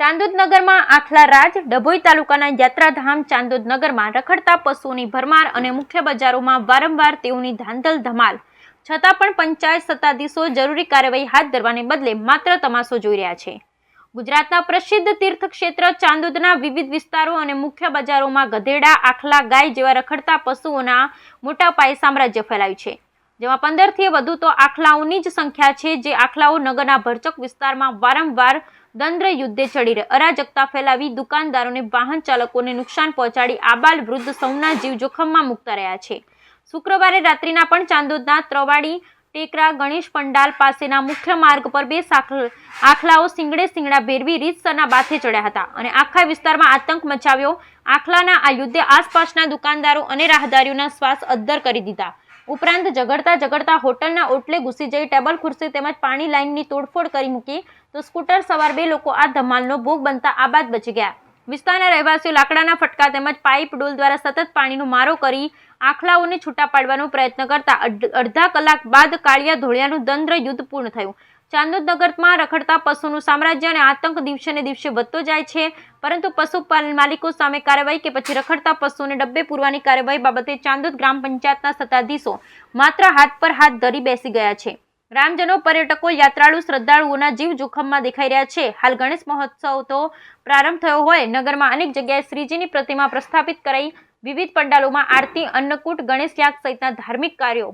ચાંદોદ નગરમાં આખલા રાજ, ડભોઈ તાલુકાના યાત્રાધામ ચાંદોદ નગરમાં રખડતા પશુઓની ભરમાર અને મુખ્ય બજારોમાં વારંવાર તેઓની ધાંધલ ધમાલ. છતાં પણ પંચાયત સત્તાધીશો જરૂરી કાર્યવાહી હાથ ધરવાને બદલે માત્ર તમાશો જોઈ રહ્યા છે. ગુજરાતના પ્રસિદ્ધ તીર્થક્ષેત્ર ચાંદોદના વિવિધ વિસ્તારો અને મુખ્ય બજારોમાં ગધેડા આખલા ગાય જેવા રખડતા પશુઓના મોટા પાયે સામ્રાજ્ય ફેલાયું છે. જેમાં પંદરથી વધુ તો આખલાઓની જ સંખ્યા છે, જે આખલાઓ નગરના ભરચક વિસ્તારમાં વારંવાર દંદ્ર યુદ્ધે ચડી રહે. અરાજકતા ફેલાવી દુકાનદારોને, વાહન ચાલકોને નુકસાન પહોંચાડી આબાલ વૃદ્ધ સૌના જીવ જોખમમાં મુકતા રહ્યા છે. શુક્રવારે રાત્રિના પણ ચાંદોદના ત્રવાડી ટેકરા ગણેશ પંડાલ પાસેના મુખ્ય માર્ગ પર બે આખલાઓ સિંગડે સિંગડા ભેરવી રીતસરના બાથે ચડ્યા હતા અને આખા વિસ્તારમાં આતંક મચાવ્યો. આખલાના આ યુદ્ધે આસપાસના દુકાનદારો અને રાહદારીઓના શ્વાસ અદ્ધર કરી દીધા. ઉપરાંત ઝઘડતા ઝઘડતા હોટલના ઓટલે ઘૂસી જઈ ટેબલ ખુરશી તેમજ પાણી લાઇનની તોડફોડ કરી મૂકી તો સ્કૂટર સવાર બે લોકો આ ધમાલનો ભોગ બનતા આબાદ બચી ગયા. વિસ્તારના રહેવાસીઓ લાકડાના ફટકા તેમજ પાઇપ ડોલ દ્વારા સતત પાણીનો મારો કરી આખલાઓને છૂટા પાડવાનો પ્રયત્ન કરતા અડ- અડધા કલાક બાદ કાળિયા ધોળિયાનું દંદ્ર યુદ્ધ પૂર્ણ થયું. ચાંદોદનગરમાં રખડતા પશુનું સામ્રાજ્ય અને આતંક દિવસે ને દિવસે વધતો જાય છે, પરંતુ પશુપાલન માલિકો સામે કાર્યવાહી કે પછી રખડતા પશુઓને ડબ્બે પૂરવાની કાર્યવાહી બાબતે ચાંદોદ ગ્રામ પંચાયતના સત્તાધીશો માત્ર હાથ પર હાથ ધરી બેસી ગયા છે. ગ્રામજનો પર્યટકો, યાત્રાળુ, શ્રદ્ધાળુઓના જીવ જોખમમાં દેખાઈ રહ્યા છે. હાલ ગણેશ મહોત્સવ તો પ્રારંભ થયો હોય. નગરમાં અનેક જગ્યાએ શ્રીજીની પ્રતિમા પ્રસ્થાપિત કરાઈ. વિવિધ પંડાલોમાં આરતી, અન્નકૂટ, ગણેશ યાગ સહિતના ધાર્મિક કાર્યો